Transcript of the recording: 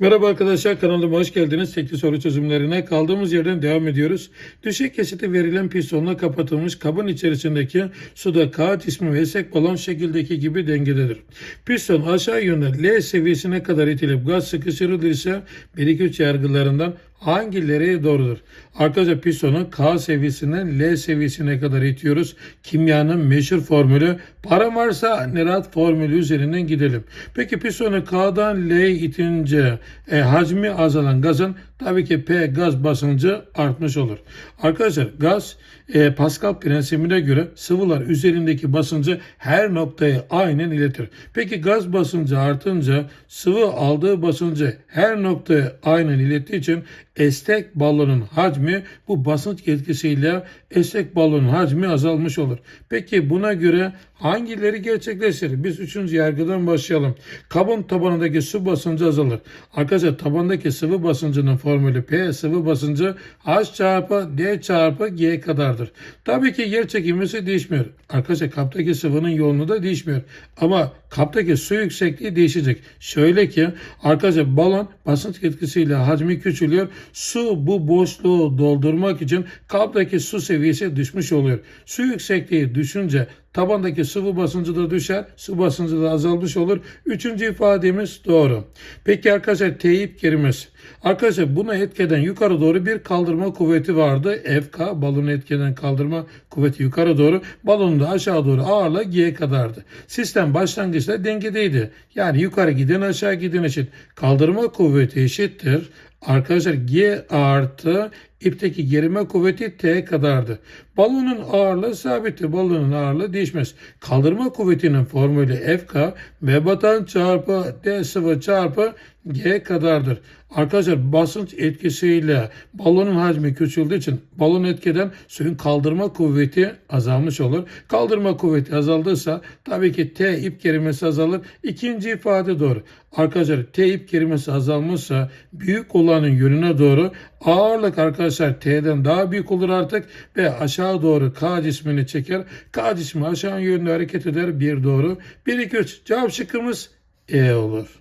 Merhaba arkadaşlar kanalıma hoş geldiniz. Tekli soru çözümlerine kaldığımız yerden devam ediyoruz. Düşey kesiti verilen pistonla kapatılmış kabın içerisindeki suda kağıt ismi ve balon şekildeki gibi dengededir. Piston aşağı yönde L seviyesine kadar itilip gaz sıkıştırılırsa 1-2-3 yargılarından hangileri doğrudur? Arkadaşlar pistonu K seviyesinden L seviyesine kadar itiyoruz. Kimyanın meşhur formülü para varsa nerat formülü üzerinden gidelim. Peki pistonu K'dan L'ye itince e, hacmi azalan gazın tabii ki P gaz basıncı artmış olur. Arkadaşlar gaz e, Pascal prensibine göre sıvılar üzerindeki basıncı her noktaya aynen iletir. Peki gaz basıncı artınca sıvı aldığı basıncı her noktaya aynen ilettiği için estek balonun hacmi bu basınç etkisiyle estek balonun hacmi azalmış olur. Peki buna göre hangileri gerçekleşir? Biz üçüncü yargıdan başlayalım. Kabın tabanındaki su basıncı azalır. Arkadaşlar tabandaki sıvı basıncının formülü P sıvı basıncı H çarpı D çarpı G kadardır. Tabii ki yer çekilmesi değişmiyor. Arkadaşlar kaptaki sıvının yoğunluğu da değişmiyor. Ama kaptaki su yüksekliği değişecek. Şöyle ki arkadaşlar balon basınç etkisiyle hacmi küçülüyor. Su bu boşluğu doldurmak için kaptaki su seviyesi düşmüş oluyor. Su yüksekliği düşünce tabandaki sıvı basıncı da düşer, su basıncı da azalmış olur. Üçüncü ifademiz doğru. Peki arkadaşlar teyip kelimesi. Arkadaşlar buna etkeden yukarı doğru bir kaldırma kuvveti vardı. FK balonu etkeden kaldırma kuvveti yukarı doğru. Balonun da aşağı doğru ağırlığı G kadardı. Sistem başlangıçta dengedeydi. Yani yukarı giden aşağı giden eşit. Kaldırma kuvveti eşittir. Arkadaşlar G artı ipteki gerime kuvveti T kadardı. Balonun ağırlığı sabittir. Balonun ağırlığı değişmez. Kaldırma kuvvetinin formülü FK V batan çarpı D sıvı çarpı G kadardır. Arkadaşlar basınç etkisiyle balonun hacmi küçüldüğü için balon etkiden suyun kaldırma kuvveti azalmış olur. Kaldırma kuvveti azaldıysa tabii ki T ip gerimesi azalır. İkinci ifade doğru. Arkadaşlar T ip gerimesi azalmışsa büyük olanın yönüne doğru ağırlık arkadaşlar T'den daha büyük olur artık ve aşağı doğru K cismini çeker. K cismi aşağı yönlü hareket eder. Bir doğru. 1 2 3 cevap şıkkımız E olur.